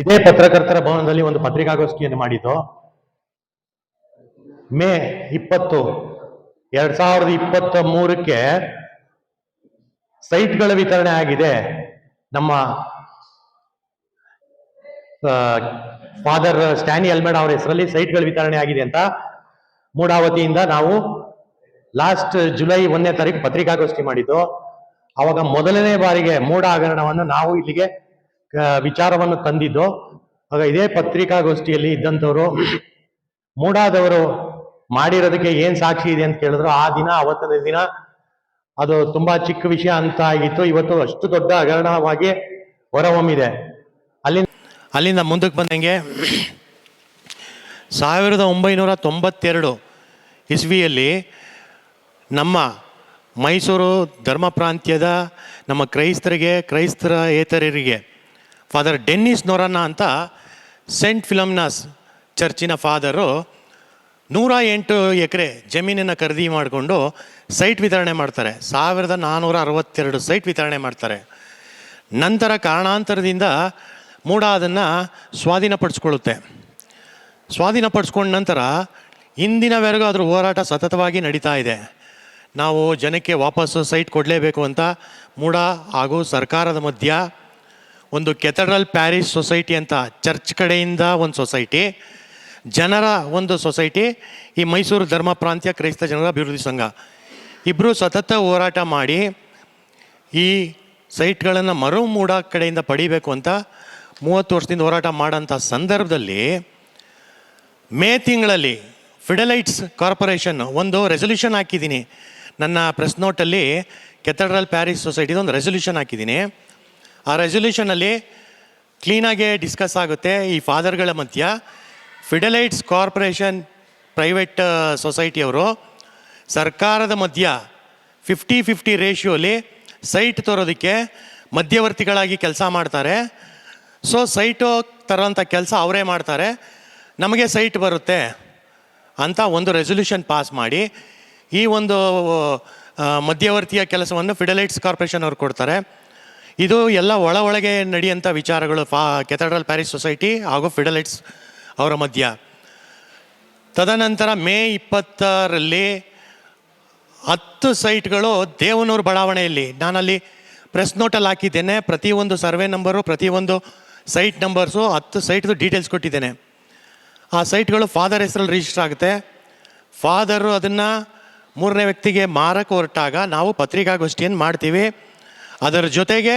ಇದೇ ಪತ್ರಕರ್ತರ ಭವನದಲ್ಲಿ ಒಂದು ಪತ್ರಿಕಾಗೋಷ್ಠಿಯನ್ನು ಮಾಡಿದ್ದು. ಮೇ ಇಪ್ಪತ್ತು, ಎರಡ್ ಸಾವಿರದ ಇಪ್ಪತ್ತ ಮೂರಕ್ಕೆ ಸೈಟ್ಗಳ ವಿತರಣೆ ಆಗಿದೆ. ನಮ್ಮ ಫಾದರ್ ಸ್ಟ್ಯಾನಿ ಅಲ್ಮೇಡ ಅವರ ಹೆಸರಲ್ಲಿ ಸೈಟ್ಗಳ ವಿತರಣೆ ಆಗಿದೆ ಅಂತ ಮೂಡಾವತಿಯಿಂದ ನಾವು ಲಾಸ್ಟ್ ಜುಲೈ ಒಂದನೇ ತಾರೀಕು ಪತ್ರಿಕಾಗೋಷ್ಠಿ ಮಾಡಿದ್ದು. ಅವಾಗ ಮೊದಲನೇ ಬಾರಿಗೆ ಮೂಡ ಹಗರಣವನ್ನು ನಾವು ಇಲ್ಲಿಗೆ ವಿಚಾರವನ್ನು ತಂದಿದ್ದು. ಆಗ ಇದೇ ಪತ್ರಿಕಾಗೋಷ್ಠಿಯಲ್ಲಿ ಇದ್ದಂಥವ್ರು, ಮೂಡಾದವರು ಮಾಡಿರೋದಕ್ಕೆ ಏನು ಸಾಕ್ಷಿ ಇದೆ ಅಂತ ಕೇಳಿದ್ರು. ಆ ದಿನ, ಅವತ್ತಿನ ದಿನ ಅದು ತುಂಬಾ ಚಿಕ್ಕ ವಿಷಯ ಅಂತ ಆಗಿತ್ತು. ಇವತ್ತು ಅಷ್ಟು ದೊಡ್ಡ ಹಗರಣವಾಗಿ ಹೊರಹೊಮ್ಮಿದೆ. ಅಲ್ಲಿ ಅಲ್ಲಿಂದ ಮುಂದಕ್ಕೆ ಬಂದಂಗೆ ಸಾವಿರದ ಒಂಬೈನೂರ ತೊಂಬತ್ತೆರಡು ಇಸ್ವಿಯಲ್ಲಿ ನಮ್ಮ ಮೈಸೂರು ಧರ್ಮ ಪ್ರಾಂತ್ಯದ ನಮ್ಮ ಕ್ರೈಸ್ತರಿಗೆ, ಕ್ರೈಸ್ತರ ಏತರರಿಗೆ ಫಾದರ್ ಡೆನ್ನಿಸ್ ನೊರನ್ನ ಅಂತ ಸೆಂಟ್ ಫಿಲಮ್ನಾಸ್ ಚರ್ಚಿನ ಫಾದರು ನೂರ ಎಂಟು ಎಕರೆ ಜಮೀನನ್ನು ಖರೀದಿ ಮಾಡಿಕೊಂಡು ಸೈಟ್ ವಿತರಣೆ ಮಾಡ್ತಾರೆ. ಸಾವಿರದ ನಾನ್ನೂರ ಅರವತ್ತೆರಡು ಸೈಟ್ ವಿತರಣೆ ಮಾಡ್ತಾರೆ. ನಂತರ ಕಾರಣಾಂತರದಿಂದ ಮೂಡ ಅದನ್ನು ಸ್ವಾಧೀನಪಡಿಸ್ಕೊಳ್ಳುತ್ತೆ. ಸ್ವಾಧೀನಪಡಿಸ್ಕೊಂಡ ನಂತರ ಇಂದಿನವರೆಗೂ ಅದರ ಹೋರಾಟ ಸತತವಾಗಿ ನಡೀತಾ ಇದೆ. ನಾವು ಜನಕ್ಕೆ ವಾಪಸ್ಸು ಸೈಟ್ ಕೊಡಲೇಬೇಕು ಅಂತ ಮೂಡ ಹಾಗೂ ಸರ್ಕಾರದ ಮಧ್ಯ ಒಂದು ಕೆಥಡ್ರಲ್ ಪ್ಯಾರಿಸ್ ಸೊಸೈಟಿ ಅಂತ ಚರ್ಚ್ ಕಡೆಯಿಂದ ಒಂದು ಸೊಸೈಟಿ, ಜನರ ಒಂದು ಸೊಸೈಟಿ, ಈ ಮೈಸೂರು ಧರ್ಮ ಪ್ರಾಂತ್ಯ ಕ್ರೈಸ್ತ ಜನರ ಅಭಿವೃದ್ಧಿ ಸಂಘ. ಇಬ್ಬರು ಸತತ ಹೋರಾಟ ಮಾಡಿ ಈ ಸೈಟ್ಗಳನ್ನು ಮರು ಮೂಡ ಕಡೆಯಿಂದ ಪಡಿಬೇಕು ಅಂತ ಮೂವತ್ತು ವರ್ಷದಿಂದ ಹೋರಾಟ ಮಾಡೋಂಥ ಸಂದರ್ಭದಲ್ಲಿ ಮೇ ತಿಂಗಳಲ್ಲಿ ಫಿಡಲೈಟ್ಸ್ ಕಾರ್ಪೊರೇಷನ್ ಒಂದು ರೆಸೊಲ್ಯೂಷನ್ ಹಾಕಿದ್ದೀನಿ. ನನ್ನ ಪ್ರೆಸ್ ನೋಟಲ್ಲಿ ಕೆಥಡ್ರಲ್ ಪ್ಯಾರಿಸ್ ಸೊಸೈಟಿದು ಒಂದು ರೆಸೊಲ್ಯೂಷನ್ ಹಾಕಿದ್ದೀನಿ. ಆ ರೆಸೊಲ್ಯೂಷನಲ್ಲಿ ಕ್ಲೀನಾಗೆ ಡಿಸ್ಕಸ್ ಆಗುತ್ತೆ ಈ ಫಾದರ್ಗಳ ಮಧ್ಯ. ಫಿಡಲೈಟ್ಸ್ ಕಾರ್ಪೊರೇಷನ್ ಪ್ರೈವೇಟ್ ಸೊಸೈಟಿಯವರು ಸರ್ಕಾರದ ಮಧ್ಯ ಫಿಫ್ಟಿ ಫಿಫ್ಟಿ ರೇಷಿಯೋಲಿ ಸೈಟ್ ತರೋದಕ್ಕೆ ಮಧ್ಯವರ್ತಿಗಳಾಗಿ ಕೆಲಸ ಮಾಡ್ತಾರೆ. ಸೊ ಸೈಟು ತರೋಂಥ ಕೆಲಸ ಅವರೇ ಮಾಡ್ತಾರೆ. ನಮಗೆ ಸೈಟ್ ಬರುತ್ತೆ ಅಂತ ಒಂದು ರೆಸೊಲ್ಯೂಷನ್ ಪಾಸ್ ಮಾಡಿ ಈ ಒಂದು ಮಧ್ಯವರ್ತಿಯ ಕೆಲಸವನ್ನು ಫಿಡಲೈಟ್ಸ್ ಕಾರ್ಪೊರೇಷನ್ ಅವ್ರು ಕೊಡ್ತಾರೆ. ಇದು ಎಲ್ಲ ಒಳ ಒಳಗೆ ನಡೆಯುವಂಥ ವಿಚಾರಗಳು ಫಾ ಕೆಥಡ್ರಲ್ ಪ್ಯಾರಿಸ್ ಸೊಸೈಟಿ ಹಾಗೂ ಫಿಡಲೈಟ್ಸ್ ಅವರ ಮಧ್ಯ. ತದನಂತರ ಮೇ ಇಪ್ಪತ್ತರಲ್ಲಿ ಹತ್ತು ಸೈಟ್ಗಳು ದೇವನೂರು ಬಡಾವಣೆಯಲ್ಲಿ. ನಾನಲ್ಲಿ ಪ್ರೆಸ್ ನೋಟಲ್ಲಿ ಹಾಕಿದ್ದೇನೆ. ಪ್ರತಿಯೊಂದು ಸರ್ವೆ ನಂಬರು ಪ್ರತಿಯೊಂದು ಸೈಟ್ ನಂಬರ್ಸು ಹತ್ತು ಸೈಟ್ದು ಡೀಟೇಲ್ಸ್ ಕೊಟ್ಟಿದ್ದೇನೆ. ಆ ಸೈಟ್ಗಳು ಫಾದರ್ ಹೆಸರಲ್ಲಿ ರಿಜಿಸ್ಟರ್ ಆಗುತ್ತೆ. ಫಾದರು ಅದನ್ನು ಮೂರನೇ ವ್ಯಕ್ತಿಗೆ ಮಾರಕ್ಕೆ ಹೊರಟಾಗ ನಾವು ಪತ್ರಿಕಾಗೋಷ್ಠಿಯನ್ನು ಮಾಡ್ತೀವಿ. ಅದರ ಜೊತೆಗೆ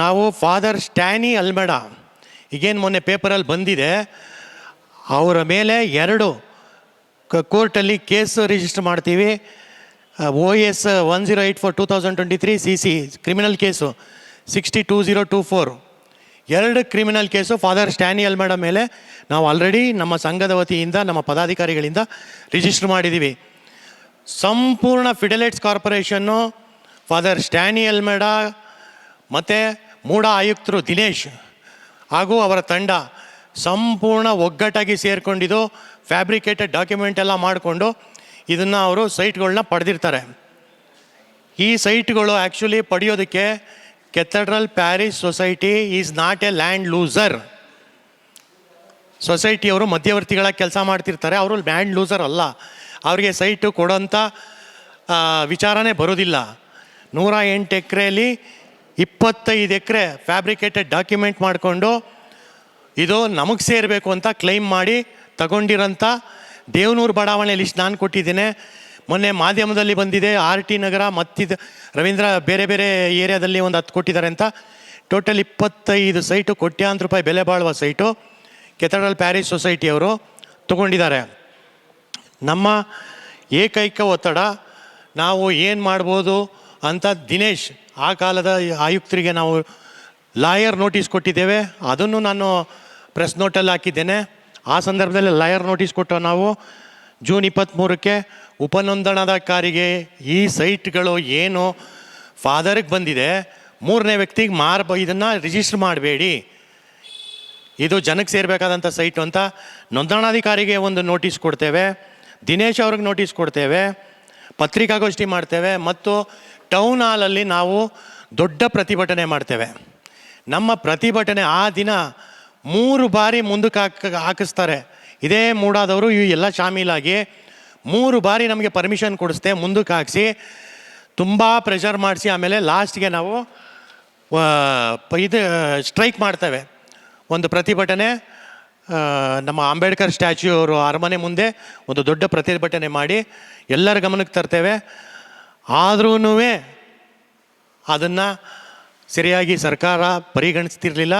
ನಾವು ಫಾದರ್ ಸ್ಟ್ಯಾನಿ ಅಲ್ಮಡ ಈಗೇನು ಮೊನ್ನೆ ಪೇಪರಲ್ಲಿ ಬಂದಿದೆ, ಅವರ ಮೇಲೆ ಎರಡು ಕೋರ್ಟಲ್ಲಿ ಕೇಸ್ ರಿಜಿಸ್ಟರ್ ಮಾಡ್ತೀವಿ. O S one zero eight four two thousand twenty three C C criminal case sixty two zero two four ಎರಡು criminal case father Stany Almeida ಮೇಲೆ ನಾವು ಆಲ್ರೆಡಿ ನಮ್ಮ ಸಂಘದ ವತಿಯಿಂದ, ನಮ್ಮ ಪದಾಧಿಕಾರಿಗಳಿಂದ ರಿಜಿಸ್ಟರ್ ಮಾಡಿದ್ದೀವಿ ಸಂಪೂರ್ಣ ಫಿಡೆಲೈಟ್ಸ್ ಕಾರ್ಪೊರೇಷನ್ನು ಫಾದರ್ ಸ್ಟ್ಯಾನಿ ಅಲ್ಮೇಡ ಮತ್ತು ಮೂಡ ಆಯುಕ್ತರು ದಿನೇಶ್ ಹಾಗೂ ಅವರ ತಂಡ ಸಂಪೂರ್ಣ ಒಗ್ಗಟ್ಟಾಗಿ ಸೇರಿಕೊಂಡಿದ್ದು ಫ್ಯಾಬ್ರಿಕೇಟೆಡ್ ಡಾಕ್ಯುಮೆಂಟ್ ಎಲ್ಲ ಮಾಡಿಕೊಂಡು ಇದನ್ನು ಅವರು ಸೈಟ್ಗಳನ್ನ ಪಡೆದಿರ್ತಾರೆ. ಈ ಸೈಟ್ಗಳು ಆ್ಯಕ್ಚುಲಿ ಪಡೆಯೋದಕ್ಕೆ Cathedral Parish Society is not a land loser ಸೊಸೈಟಿಯವರು ಮಧ್ಯವರ್ತಿಗಳ ಕೆಲಸ ಮಾಡ್ತಿರ್ತಾರೆ, ಅವರು ಲ್ಯಾಂಡ್ ಲೂಸರ್ ಅಲ್ಲ. ಅವರಿಗೆ ಸೈಟು ಕೊಡೋಂಥ ವಿಚಾರನೇ ಬರೋದಿಲ್ಲ. ನೂರ ಎಂಟು ಎಕರೆಯಲ್ಲಿ ಇಪ್ಪತ್ತೈದು ಎಕರೆ ಫ್ಯಾಬ್ರಿಕೇಟೆಡ್ ಡಾಕ್ಯುಮೆಂಟ್ ಮಾಡಿಕೊಂಡು ಇದು ನಮಗೆ ಸೇರಬೇಕು ಅಂತ ಕ್ಲೈಮ್ ಮಾಡಿ ತಗೊಂಡಿರೋಂಥ ದೇವನೂರು ಬಡಾವಣೆಯಲ್ಲಿ ಲಿಸ್ಟ್ ನಾನು ಕೊಟ್ಟಿದ್ದೇನೆ. ಮೊನ್ನೆ ಮಾಧ್ಯಮದಲ್ಲಿ ಬಂದಿದೆ, ಆರ್ ಟಿ ನಗರ ಮತ್ತಿದ ರವೀಂದ್ರ ಬೇರೆ ಬೇರೆ ಏರಿಯಾದಲ್ಲಿ ಒಂದು ಹತ್ತು ಕೊಟ್ಟಿದ್ದಾರೆ ಅಂತ. ಟೋಟಲ್ ಇಪ್ಪತ್ತೈದು ಸೈಟು, ಕೋಟ್ಯಾಂತರ ರೂಪಾಯಿ ಬೆಲೆ ಬಾಳುವ ಸೈಟು ಕೆಥಡ್ರಲ್ ಪ್ಯಾರಿಸ್ ಸೊಸೈಟಿಯವರು ತಗೊಂಡಿದ್ದಾರೆ. ನಮ್ಮ ಏಕೈಕ ಒತ್ತಡ, ನಾವು ಏನು ಮಾಡ್ಬೋದು ಅಂತ ದಿನೇಶ್, ಆ ಕಾಲದ ಆಯುಕ್ತರಿಗೆ ನಾವು ಲಾಯರ್ ನೋಟಿಸ್ ಕೊಟ್ಟಿದ್ದೇವೆ. ಅದನ್ನು ನಾನು ಪ್ರೆಸ್ ನೋಟಲ್ಲಿ ಹಾಕಿದ್ದೇನೆ. ಆ ಸಂದರ್ಭದಲ್ಲಿ ಲಾಯರ್ ನೋಟಿಸ್ ಕೊಟ್ಟು ನಾವು ಜೂನ್ ಇಪ್ಪತ್ತ್ಮೂರಕ್ಕೆ ಉಪನೋಂದಣಾಧಿಕಾರಿಗೆ ಈ ಸೈಟ್ಗಳು ಏನು ಫಾದರ್ಗೆ ಬಂದಿದೆ, ಮೂರನೇ ವ್ಯಕ್ತಿಗೆ ಮಾರ್ ಇದನ್ನು ರಿಜಿಸ್ಟರ್ ಮಾಡಬೇಡಿ. ಇದು ಜನಕ್ಕೆ ಸೇರಬೇಕಾದಂಥ ಸೈಟ್ ಅಂತ ನೋಂದಣಾಧಿಕಾರಿಗೆ ಒಂದು ನೋಟಿಸ್ ಕೊಡ್ತೇವೆ. ದಿನೇಶ್ ಅವ್ರಿಗೆ ನೋಟಿಸ್ ಕೊಡ್ತೇವೆ. ಪತ್ರಿಕಾಗೋಷ್ಠಿ ಮಾಡ್ತೇವೆ. ಮತ್ತು ಟೌನ್ ಹಾಲಲ್ಲಿ ನಾವು ದೊಡ್ಡ ಪ್ರತಿಭಟನೆ ಮಾಡ್ತೇವೆ. ನಮ್ಮ ಪ್ರತಿಭಟನೆ ಆ ದಿನ ಮೂರು ಬಾರಿ ಮುಂದಕ್ಕೆ ಹಾಕ, ಹಾಕಿಸ್ತಾರೆ. ಇದೇ ಮೂಡಾದವರು ಇವು ಎಲ್ಲ ಶಾಮೀಲಾಗಿ ಮೂರು ಬಾರಿ ನಮಗೆ ಪರ್ಮಿಷನ್ ಕೊಡಿಸ್ದೆ ಮುಂದಕ್ಕೆ ಹಾಕಿಸಿ, ತುಂಬ ಪ್ರೆಷರ್ ಮಾಡಿಸಿ, ಆಮೇಲೆ ಲಾಸ್ಟ್ಗೆ ನಾವು ಇದು ಸ್ಟ್ರೈಕ್ ಮಾಡ್ತೇವೆ. ಒಂದು ಪ್ರತಿಭಟನೆ ನಮ್ಮ ಅಂಬೇಡ್ಕರ್ ಸ್ಟ್ಯಾಚ್ಯೂ ಅವರು ಅರಮನೆ ಮುಂದೆ ಒಂದು ದೊಡ್ಡ ಪ್ರತಿಭಟನೆ ಮಾಡಿ ಎಲ್ಲರ ಗಮನಕ್ಕೆ ತರ್ತೇವೆ. ಆದ್ರೂ ಅದನ್ನು ಸರಿಯಾಗಿ ಸರ್ಕಾರ ಪರಿಗಣಿಸ್ತಿರ್ಲಿಲ್ಲ.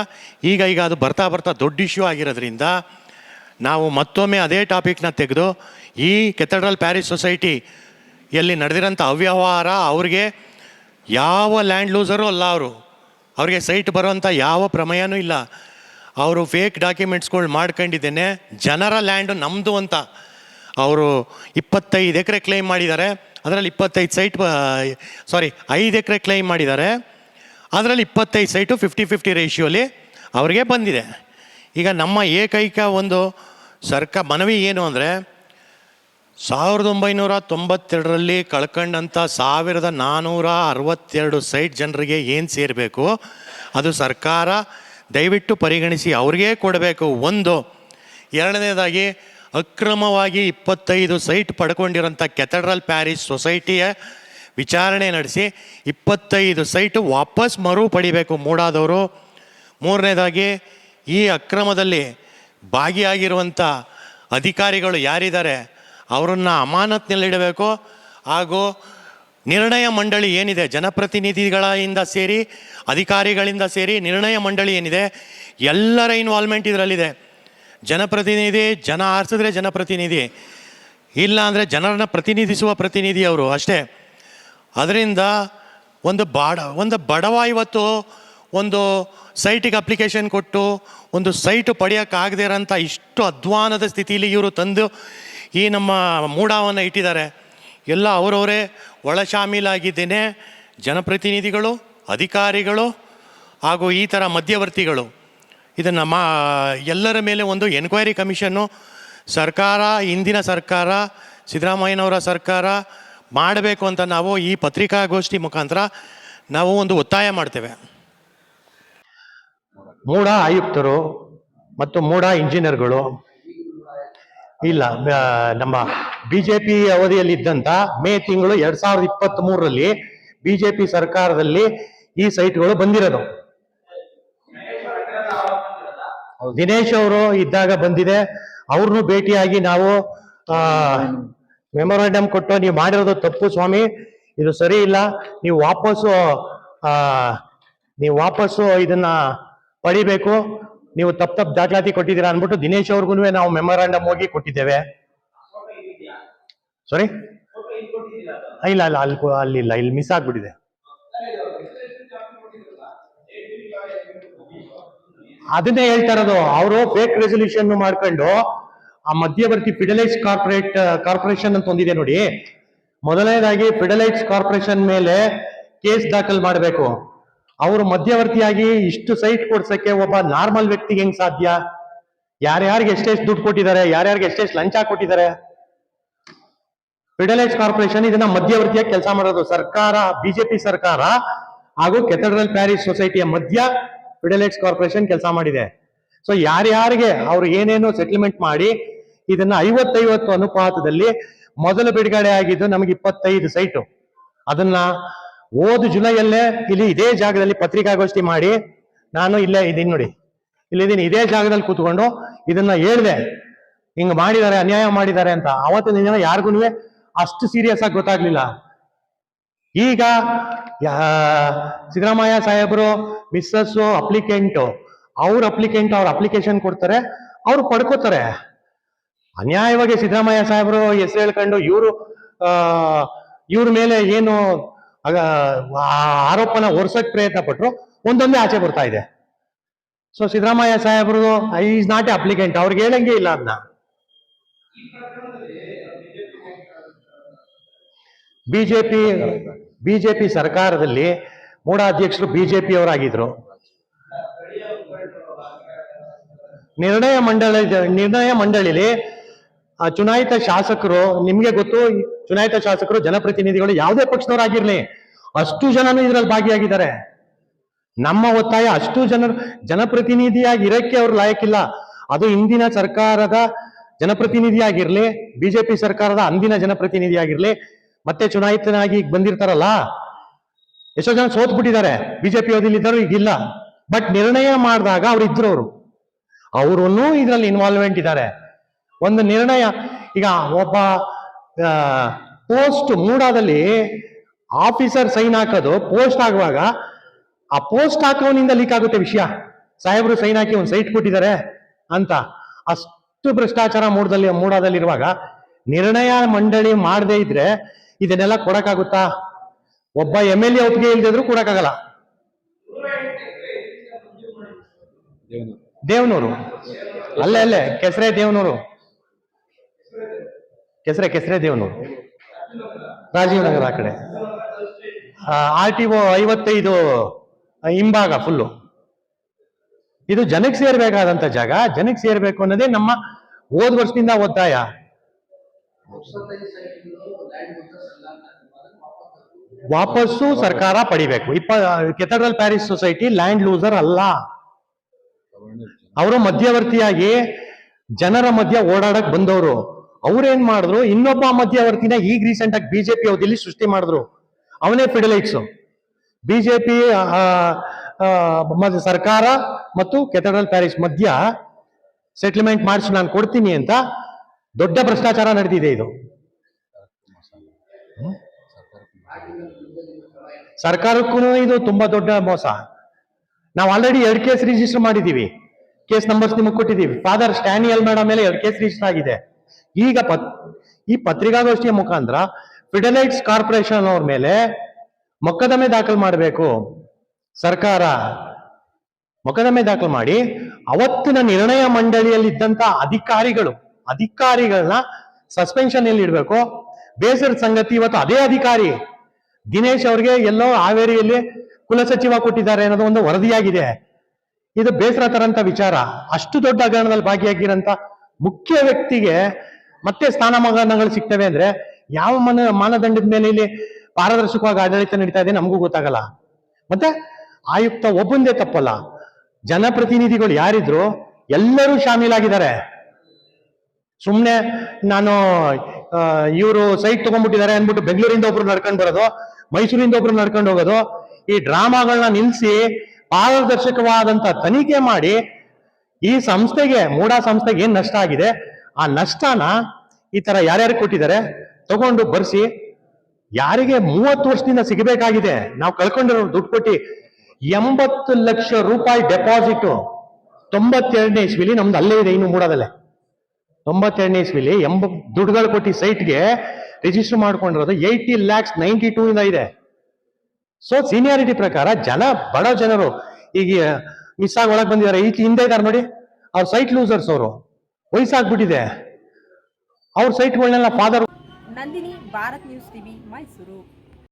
ಈಗ ಈಗ ಅದು ಬರ್ತಾ ಬರ್ತಾ ದೊಡ್ಡ ಇಶ್ಯೂ ಆಗಿರೋದ್ರಿಂದ ನಾವು ಮತ್ತೊಮ್ಮೆ ಅದೇ ಟಾಪಿಕ್ನ ತೆಗೆದು ಈ ಕೆಥಡ್ರಲ್ ಪ್ಯಾರಿಸ್ ಸೊಸೈಟಿಯಲ್ಲಿ ನಡೆದಿರೋಂಥ ಅವ್ಯವಹಾರ, ಅವ್ರಿಗೆ ಯಾವ ಲ್ಯಾಂಡ್ ಲೂಸರು ಅಲ್ಲ ಅವರು. ಅವ್ರಿಗೆ ಸೈಟ್ ಬರೋಂಥ ಯಾವ ಪ್ರಮೇಯನೂ ಇಲ್ಲ. ಅವರು ಫೇಕ್ ಡಾಕ್ಯುಮೆಂಟ್ಸ್ಗಳು ಮಾಡ್ಕೊಂಡಿದ್ದೇನೆ. ಜನರ ಲ್ಯಾಂಡು ನಮ್ಮದು ಅಂತ. ಅವರು ಇಪ್ಪತ್ತೈದು ಎಕರೆ ಕ್ಲೇಮ್ ಮಾಡಿದ್ದಾರೆ. ಅದರಲ್ಲಿ ಇಪ್ಪತ್ತೈದು ಸೈಟ್ ಸಾರಿ ಐದು ಎಕರೆ ಕ್ಲೈಮ್ ಮಾಡಿದ್ದಾರೆ. ಅದರಲ್ಲಿ ಇಪ್ಪತ್ತೈದು ಸೈಟು ಫಿಫ್ಟಿ ಫಿಫ್ಟಿ ರೇಷಿಯೋಲಿ ಅವ್ರಿಗೆ ಬಂದಿದೆ. ಈಗ ನಮ್ಮ ಏಕೈಕ ಒಂದು ಸರ್ಕ ಮನವಿ ಏನು ಅಂದರೆ, ಸಾವಿರದ ಒಂಬೈನೂರ ತೊಂಬತ್ತೆರಡರಲ್ಲಿ ಕಳ್ಕೊಂಡಂಥ ಸಾವಿರದ ನಾನ್ನೂರ ಅರವತ್ತೆರಡು ಸೈಟ್ ಜನರಿಗೆ ಏನು ಸೇರಬೇಕು, ಅದು ಸರ್ಕಾರ ದಯವಿಟ್ಟು ಪರಿಗಣಿಸಿ ಅವ್ರಿಗೆ ಕೊಡಬೇಕು. ಒಂದು, ಎರಡನೇದಾಗಿ ಅಕ್ರಮವಾಗಿ ಇಪ್ಪತ್ತೈದು ಸೈಟ್ ಪಡ್ಕೊಂಡಿರೋಂಥ ಕೆಥಡ್ರಲ್ ಪ್ಯಾರಿಸ್ ಸೊಸೈಟಿಯ ವಿಚಾರಣೆ ನಡೆಸಿ ಇಪ್ಪತ್ತೈದು ಸೈಟು ವಾಪಸ್ ಮರು ಪಡಿಬೇಕು ಮೂಡಾದವರು. ಮೂರನೇದಾಗಿ, ಈ ಅಕ್ರಮದಲ್ಲಿ ಭಾಗಿಯಾಗಿರುವಂಥ ಅಧಿಕಾರಿಗಳು ಯಾರಿದ್ದಾರೆ, ಅವರನ್ನ ಅಮಾನತ್ನಲ್ಲಿಡಬೇಕು ಹಾಗೂ ನಿರ್ಣಯ ಮಂಡಳಿ ಏನಿದೆ, ಜನಪ್ರತಿನಿಧಿಗಳಿಂದ ಸೇರಿ, ಅಧಿಕಾರಿಗಳಿಂದ ಸೇರಿ ನಿರ್ಣಯ ಮಂಡಳಿ ಏನಿದೆ, ಎಲ್ಲರ ಇನ್ವಾಲ್ವ್ಮೆಂಟ್ ಇದರಲ್ಲಿದೆ. ಜನಪ್ರತಿನಿಧಿ, ಜನ ಆರಿಸಿದ್ರೆ ಜನಪ್ರತಿನಿಧಿ, ಇಲ್ಲ ಅಂದರೆ ಜನರನ್ನು ಪ್ರತಿನಿಧಿಸುವ ಪ್ರತಿನಿಧಿ ಅವರು ಅಷ್ಟೇ. ಅದರಿಂದ ಒಂದು ಬಾಡ, ಒಂದು ಬಡವ ಇವತ್ತು ಒಂದು ಸೈಟಿಗೆ ಅಪ್ಲಿಕೇಶನ್ ಕೊಟ್ಟು, ಒಂದು ಸೈಟು ಪಡೆಯೋಕ್ಕಾಗದೇ ಇರೋಂಥ ಇಷ್ಟು ಅಧ್ವಾನದ ಸ್ಥಿತಿಯಲ್ಲಿ ಇವರು ತಂದು ಈ ನಮ್ಮ ಮೂಡಾವನ್ನು ಇಟ್ಟಿದ್ದಾರೆ. ಎಲ್ಲ ಅವರವರೇ ಒಳಶಾಮೀಲಾಗಿದ್ದೇನೆ ಜನಪ್ರತಿನಿಧಿಗಳು, ಅಧಿಕಾರಿಗಳು ಹಾಗೂ ಈ ಥರ ಮಧ್ಯವರ್ತಿಗಳು. ಇದನ್ನು ಮಾ, ಎಲ್ಲರ ಮೇಲೆ ಒಂದು ಎನ್ಕ್ವೈರಿ ಕಮಿಷನ್ನು ಸರ್ಕಾರ, ಹಿಂದಿನ ಸರ್ಕಾರ, ಸಿದ್ದರಾಮಯ್ಯನವರ ಸರ್ಕಾರ ಮಾಡಬೇಕು ಅಂತ ನಾವು ಈ ಪತ್ರಿಕಾಗೋಷ್ಠಿ ಮುಖಾಂತರ ನಾವು ಒಂದು ಒತ್ತಾಯ ಮಾಡ್ತೇವೆ. ಮೂಡ ಆಯುಕ್ತರು ಮತ್ತು ಮೂಡ ಇಂಜಿನಿಯರ್ಗಳು, ಇಲ್ಲ ನಮ್ಮ ಬಿ ಜೆ ಪಿ ಅವಧಿಯಲ್ಲಿದ್ದಂಥ ಮೇ ತಿಂಗಳು ಎರಡ್ ಸಾವಿರದ ಇಪ್ಪತ್ತ್ ಮೂರರಲ್ಲಿ ಬಿ ಜೆ ಪಿ ಸರ್ಕಾರದಲ್ಲಿ ಈ ಸೈಟ್ಗಳು ಬಂದಿರೋದು. ದಿನೇಶ್ ಅವರು ಇದ್ದಾಗ ಬಂದಿದೆ. ಅವ್ರನ್ನು ಭೇಟಿಯಾಗಿ ನಾವು ಮೆಮೊರಾಂಡಮ್ ಕೊಟ್ಟು ನೀವು ಮಾಡಿರೋದು ತಪ್ಪು ಸ್ವಾಮಿ. ಇದು ಸರಿ ಇಲ್ಲ. ನೀವು ವಾಪಸ್ಸು ನೀವು ವಾಪಸ್ಸು ಇದನ್ನ ಪಡಿಬೇಕು. ನೀವು ತಪ್ಪು ತಪ್ಪು ದಾಖಲಾತಿ ಕೊಟ್ಟಿದ್ದೀರಾ ಅಂದ್ಬಿಟ್ಟು ದಿನೇಶ್ ಅವ್ರಿಗೂ ನಾವು ಮೆಮೊರಾಂಡಮ್ ಹೋಗಿ ಕೊಟ್ಟಿದ್ದೇವೆ. ಸಾರಿ ಇಲ್ಲ ಇಲ್ಲ, ಅಲ್ಲಿ ಇಲ್ಲ ಇಲ್ಲಿ ಮಿಸ್ ಆಗ್ಬಿಟ್ಟಿದೆ. ಅದನ್ನೇ ಹೇಳ್ತಾ ಇರೋದು. ಅವರು ಫೇಕ್ ರೆಸೊಲ್ಯೂಷನ್ ಮಾಡ್ಕೊಂಡು ಆ ಮಧ್ಯವರ್ತಿ ಫಿಡಲೈಟ್ಸ್ ಕಾರ್ಪೊರೇಟ್ ಕಾರ್ಪೊರೇಷನ್ ಅಂತ ಒಂದಿದೆ ನೋಡಿ. ಮೊದಲನೇದಾಗಿ ಫಿಡಲೈಟ್ಸ್ ಕಾರ್ಪೊರೇಷನ್ ಮೇಲೆ ಕೇಸ್ ದಾಖಲ್ ಮಾಡಬೇಕು. ಅವರು ಮಧ್ಯವರ್ತಿಯಾಗಿ ಇಷ್ಟು ಸೈಟ್ ಕೊಡ್ಸಕ್ಕೆ ಒಬ್ಬ ನಾರ್ಮಲ್ ವ್ಯಕ್ತಿಗೆ ಹೆಂಗ್ ಸಾಧ್ಯ? ಯಾರ್ಯಾರಿಗೆ ಎಷ್ಟೆಷ್ಟು ದುಡ್ಡು ಕೊಟ್ಟಿದ್ದಾರೆ? ಯಾರ್ಯಾರಿಗೆ ಎಷ್ಟೆಷ್ಟು ಲಂಚ ಕೊಟ್ಟಿದ್ದಾರೆ? ಫಿಡಲೈಟ್ಸ್ ಕಾರ್ಪೊರೇಷನ್ ಇದನ್ನ ಮಧ್ಯವರ್ತಿಯಾಗಿ ಕೆಲಸ ಮಾಡೋದು ಸರ್ಕಾರ ಬಿಜೆಪಿ ಸರ್ಕಾರ ಹಾಗೂ ಕೆಥಡ್ರಲ್ ಪ್ಯಾರಿಸ್ ಸೊಸೈಟಿಯ ಮಧ್ಯ ಫಿಡಲೈಟ್ಸ್ ಕಾರ್ಪೊರೇಷನ್ ಕೆಲಸ ಮಾಡಿದೆ. ಸೊ ಯಾರ್ಯಾರಿಗೆ ಅವ್ರು ಏನೇನು ಸೆಟಲ್ಮೆಂಟ್ ಮಾಡಿ, ಇದನ್ನ ಐವತ್ತೈವತ್ತು ಅನುಪಾತದಲ್ಲಿ ಮೊದಲ ಬಿಡುಗಡೆ ಆಗಿದ್ದು ನಮಗೆ ಇಪ್ಪತ್ತೈದು ಸೈಟು ಅದನ್ನ ಓದು ಜುಲೈಯಲ್ಲೇ ಇಲ್ಲಿ ಇದೇ ಜಾಗದಲ್ಲಿ ಪತ್ರಿಕಾಗೋಷ್ಠಿ ಮಾಡಿ, ನಾನು ಇಲ್ಲೇ ಇದೀನಿ ನೋಡಿ. ಇಲ್ಲಿದ್ದೀನಿ ಇದೇ ಜಾಗದಲ್ಲಿ ಕೂತ್ಕೊಂಡು ಇದನ್ನ ಹೇಳಿದೆ. ಹಿಂಗ್ ಮಾಡಿದ್ದಾರೆ, ಅನ್ಯಾಯ ಮಾಡಿದ್ದಾರೆ ಅಂತ. ಅವತ್ತಿನ ದಿನ ಯಾರಿಗೂ ಅಷ್ಟು ಸೀರಿಯಸ್ ಆಗಿ ಗೊತ್ತಾಗ್ಲಿಲ್ಲ. ಈಗ, ಯಾ- ಸಿದ್ದರಾಮಯ್ಯ ಸಾಹೇಬರು ಮಿಸ್ಸಸ್ ಅಪ್ಲಿಕೆಂಟ್ ಅವ್ರ ಅಪ್ಲಿಕೆಂಟ್ ಅವ್ರ ಅಪ್ಲಿಕೇಶನ್ ಕೊಡ್ತಾರೆ, ಅವ್ರು ಪಡ್ಕೋತಾರೆ. ಅನ್ಯಾಯವಾಗಿ ಸಿದ್ದರಾಮಯ್ಯ ಸಾಹೇಬರು ಹೆಸರು ಹೇಳ್ಕೊಂಡು ಇವರು ಇವ್ರ ಮೇಲೆ ಏನು ಆರೋಪನ ಹೊರ್ಸಕ್ ಪ್ರಯತ್ನ ಪಟ್ರು ಒಂದೊಂದೇ ಆಚೆ ಬರ್ತಾ ಇದೆ. ಸೊ ಸಿದ್ದರಾಮಯ್ಯ ಸಾಹೇಬರು ಈಸ್ ನಾಟ್ ಅಪ್ಲಿಕೆಂಟ್ ಅವ್ರಿಗೆ ಹೇಳಂಗೆ ಇಲ್ಲ ಅದನ್ನ ಬಿಜೆಪಿ ಬಿಜೆಪಿ ಸರ್ಕಾರದಲ್ಲಿ ಮೂಡ ಅಧ್ಯಕ್ಷರು ಬಿಜೆಪಿ ಅವರಾಗಿದ್ರು ನಿರ್ಣಯ ಮಂಡಳಿ, ನಿರ್ಣಯ ಮಂಡಳಿಲಿ ಚುನಾಯಿತ ಶಾಸಕರು, ನಿಮ್ಗೆ ಗೊತ್ತು ಚುನಾಯಿತ ಶಾಸಕರು, ಜನಪ್ರತಿನಿಧಿಗಳು ಯಾವುದೇ ಪಕ್ಷದವರಾಗಿರ್ಲಿ, ಅಷ್ಟು ಜನನು ಇದರಲ್ಲಿ ಭಾಗಿಯಾಗಿದ್ದಾರೆ. ನಮ್ಮ ಒತ್ತಾಯ ಅಷ್ಟು ಜನರು, ಜನಪ್ರತಿನಿಧಿಯಾಗಿ ಇರಕ್ಕೆ ಅವ್ರು ಲಾಯಕ್ಕಿಲ್ಲ. ಅದು ಇಂದಿನ ಸರ್ಕಾರದ ಜನಪ್ರತಿನಿಧಿಯಾಗಿರ್ಲಿ, ಬಿಜೆಪಿ ಸರ್ಕಾರದ ಅಂದಿನ ಜನಪ್ರತಿನಿಧಿಯಾಗಿರ್ಲಿ ಮತ್ತೆ ಚುನಾಯಿತನಾಗಿ ಈಗ ಬಂದಿರ್ತಾರಲ್ಲ? ಎಷ್ಟೋ ಜನ ಸೋತ್ ಬಿಟ್ಟಿದ್ದಾರೆ. ಬಿಜೆಪಿ ಇದ್ದರು ಈಗಿಲ್ಲ ಬಟ್ ನಿರ್ಣಯ ಮಾಡಿದಾಗ ಅವ್ರು ಇದ್ರು ಅವರು. ಅವರು ಇದರಲ್ಲಿ ಇನ್ವಾಲ್ವ್ಮೆಂಟ್ ಇದ್ದಾರೆ. ಒಂದು ನಿರ್ಣಯ, ಈಗ ಒಬ್ಬ ಪೋಸ್ಟ್ ಮೂಡಾದಲ್ಲಿ ಆಫೀಸರ್ ಸೈನ್ ಹಾಕೋದು ಪೋಸ್ಟ್ ಆಗುವಾಗ, ಆ ಪೋಸ್ಟ್ ಹಾಕೋನಿಂದ ಲೀಕ್ ಆಗುತ್ತೆ ವಿಷಯ. ಸಾಹೇಬರು ಸೈನ್ ಹಾಕಿ ಒಂದು ಸೈಟ್ ಕೊಟ್ಟಿದ್ದಾರೆ ಅಂತ. ಅಷ್ಟು ಭ್ರಷ್ಟಾಚಾರ ಮೂಡದಲ್ಲಿ, ಮೂಡಾದಲ್ಲಿರುವಾಗ ನಿರ್ಣಯ ಮಂಡಳಿ ಮಾಡದೇ ಇದ್ರೆ ಇದನ್ನೆಲ್ಲ ಕೊಡಕ್ಕಾಗುತ್ತಾ? ಒಬ್ಬ ಎಂ ಎಲ್ ಎ ಒಪ್ಪಿಗೆ ಇಲ್ದಿದ್ರು ಕೊಡಕ್ಕಾಗಲ್ಲ. ದೇವನೂರು. ಅಲ್ಲೇ ಅಲ್ಲೇ, ಕೆಸರೆ ದೇವನೂರು. ಕೆಸರೆ ಕೆಸರೆ ದೇವನೂರು. ರಾಜೀವ್ ನಗರ ಆ ಕಡೆ. ಆರ್ ಟಿ ಒ ಐವತ್ತೈದು ಹಿಂಭಾಗ ಫುಲ್ಲು ಇದು ಜನಕ್ಕೆ ಸೇರ್ಬೇಕಾದಂತ ಜಾಗ. ಜನಕ್ಕೆ ಸೇರ್ಬೇಕು ಅನ್ನೋದೇ ನಮ್ಮ ಹೋದ್ ವರ್ಷದಿಂದ ಒತ್ತಾಯ. ವಾಪಸ್ಸು ಸರ್ಕಾರ ಪಡಿಬೇಕು. ಇಪ್ಪ, Cathedral Parish Society land loser ಅಲ್ಲ. ಅವರು ಮಧ್ಯವರ್ತಿಯಾಗಿ ಜನರ ಮಧ್ಯ ಓಡಾಡಕ್ ಬಂದವರು. ಅವ್ರೇನ್ ಮಾಡಿದ್ರು? ಇನ್ನೊಬ್ಬ ಮಧ್ಯವರ್ತಿನ ಈಗ ರೀಸೆಂಟ್ ಆಗಿ ಬಿಜೆಪಿ ಅವಧಿಯಲ್ಲಿ ಸೃಷ್ಟಿ ಮಾಡಿದ್ರು. ಅವನೇ ಫಿಡಲೈಟ್ಸ್. ಬಿಜೆಪಿ ಸರ್ಕಾರ ಮತ್ತು ಕೆಥಡ್ರಲ್ ಪ್ಯಾರಿಸ್ ಮಧ್ಯ ಸೆಟ್ಲ್ಮೆಂಟ್ ಮಾಡಿಸಿ, ನಾನು ಕೊಡ್ತೀನಿ ಅಂತ ದೊಡ್ಡ ಭ್ರಷ್ಟಾಚಾರ ನಡೆದಿದೆ ಇದು. ಸರ್ಕಾರಕ್ಕೂ ಇದು ತುಂಬಾ ದೊಡ್ಡ ಮೋಸ. ನಾವು ಆಲ್ರೆಡಿ ಎರಡು ಕೇಸ್ ರಿಜಿಸ್ಟರ್ ಮಾಡಿದೀವಿ. ಕೇಸ್ ನಂಬರ್ಸ್ ನಿಮಗೆ ಕೊಟ್ಟಿದ್ದೀವಿ ಫಾದರ್ ಸ್ಟ್ಯಾನಿಯಲ್ ಮೇಡಮ್ ಮೇಲೆ ಎರಡು ಕೇಸ್ ರಿಜಿಸ್ಟರ್ ಆಗಿದೆ. ಈಗ ಪತ್, ಈ ಪತ್ರಿಕಾಗೋಷ್ಠಿಯ ಮುಖಾಂತರ ಫಿಡಲೈಟ್ಸ್ ಕಾರ್ಪೊರೇಷನ್ ಅವ್ರ ಮೇಲೆ ಮೊಕದ್ದಮೆ ದಾಖಲು ಮಾಡಬೇಕು. ಸರ್ಕಾರ ಮೊಕದ್ದಮೆ ದಾಖಲು ಮಾಡಿ ಅವತ್ತಿನ ನಿರ್ಣಯ ಮಂಡಳಿಯಲ್ಲಿ ಇದ್ದಂತ ಅಧಿಕಾರಿಗಳು ಅಧಿಕಾರಿಗಳನ್ನ ಸಸ್ಪೆನ್ಷನ್ ಎಲ್ಲಿ ಇಡಬೇಕು? ಬೇಸರ ಸಂಗತಿ ಇವತ್ತು ಅದೇ ಅಧಿಕಾರಿ ದಿನೇಶ್ ಅವ್ರಿಗೆ ಎಲ್ಲೋ ಹಾವೇರಿಯಲ್ಲಿ ಕುಲಸಚಿವ ಕೊಟ್ಟಿದ್ದಾರೆ ಅನ್ನೋದು ಒಂದು ವರದಿಯಾಗಿದೆ. ಇದು ಬೇಸರ ತರಂತ ವಿಚಾರ. ಅಷ್ಟು ದೊಡ್ಡ ಹಗರಣದಲ್ಲಿ ಭಾಗಿಯಾಗಿರಂತ ಮುಖ್ಯ ವ್ಯಕ್ತಿಗೆ ಮತ್ತೆ ಸ್ಥಾನಮಾನಗಳು ಸಿಗ್ತವೆ ಅಂದ್ರೆ ಯಾವ ಮನ ಮಾನದಂಡದ ಮೇಲೆ ಇಲ್ಲಿ ಪಾರದರ್ಶಕವಾಗಿ ಆಡಳಿತ ನಡೀತಾ ಇದೆ ನಮಗೂ ಗೊತ್ತಾಗಲ್ಲ. ಮತ್ತೆ ಆಯುಕ್ತ ಒಬ್ಬಂದೇ ತಪ್ಪಲ್ಲ. ಜನಪ್ರತಿನಿಧಿಗಳು ಯಾರಿದ್ರು ಎಲ್ಲರೂ ಶಾಮೀಲಾಗಿದ್ದಾರೆ. ಸುಮ್ಮನೆ ನಾನು ಇವರು ಸೈಟ್ ತಗೊಂಡ್ಬಿಟ್ಟಿದ್ದಾರೆ ಅಂದ್ಬಿಟ್ಟು ಬೆಂಗಳೂರಿಂದ ಒಬ್ರು ನಡ್ಕೊಂಡು ಬರೋದು ಮೈಸೂರಿಂದ ಒಬ್ರು ನಡ್ಕೊಂಡು ಹೋಗೋದು, ಈ ಡ್ರಾಮಾಗಳನ್ನ ನಿಲ್ಸಿ ಪಾರದರ್ಶಕವಾದಂತ ತನಿಖೆ ಮಾಡಿ ಈ ಸಂಸ್ಥೆಗೆ, ಮೂಡಾ ಸಂಸ್ಥೆಗೆ ಏನ್ ನಷ್ಟ ಆಗಿದೆ? ಆ ನಷ್ಟನ ಈ ತರ ಯಾರ್ಯಾರು ಕೊಟ್ಟಿದ್ದಾರೆ, ತಗೊಂಡು ಬರ್ಸಿ, ಯಾರಿಗೆ ಮೂವತ್ತು ವರ್ಷದಿಂದ ಸಿಗಬೇಕಾಗಿದೆ? ನಾವು ಕಳ್ಕೊಂಡಿರೋ ದುಡ್ಡು ಕೊಟ್ಟು ಎಂಬತ್ತು ಲಕ್ಷ ರೂಪಾಯಿ ಡೆಪಾಸಿಟ್. ತೊಂಬತ್ತೆರಡನೇ ಇಸ್ವಿಲಿ ನಮ್ದು ಅಲ್ಲೇ ಇದೆ ಇನ್ನು ಮೂಡಾದಲ್ಲೇ. ತೊಂಬತ್ತೆರಡನೇ ಇಸ್ವಿಲಿ ಎಂಬ ದುಡ್ಡುಗಳು ಕೊಟ್ಟಿ ಸೈಟ್ಗೆ ರಿಜಿಸ್ಟರ್ ಮಾಡ್ಕೊಂಡಿರೋದು ಏಯ್ಟಿ ಲ್ಯಾಕ್ಸ್ ನೈಂಟಿ ಟೂ ಇಂದ ಇದೆ. ಸೊ ಸೀನಿಯಾರಿಟಿ ಪ್ರಕಾರ ಜನ, ಬಡ ಜನರು ಈಗ ಮಿಸ್ ಆಗಿ ಒಳಗೆ ಬಂದಿದ್ದಾರೆ. ಈ ಹಿಂದೆ ಇದ್ದಾರೆ ನೋಡಿ. ಅವ್ರ ಸೈಟ್ ಲೂಸರ್ಸ್ ಅವರು. ವಯಸ್ಸಾಗ್ಬಿಟ್ಟಿದೆ. ಅವ್ರ ಸೈಟ್ಗಳನ್ನೆಲ್ಲ father Nandini, Bharat news TV, Mysuru.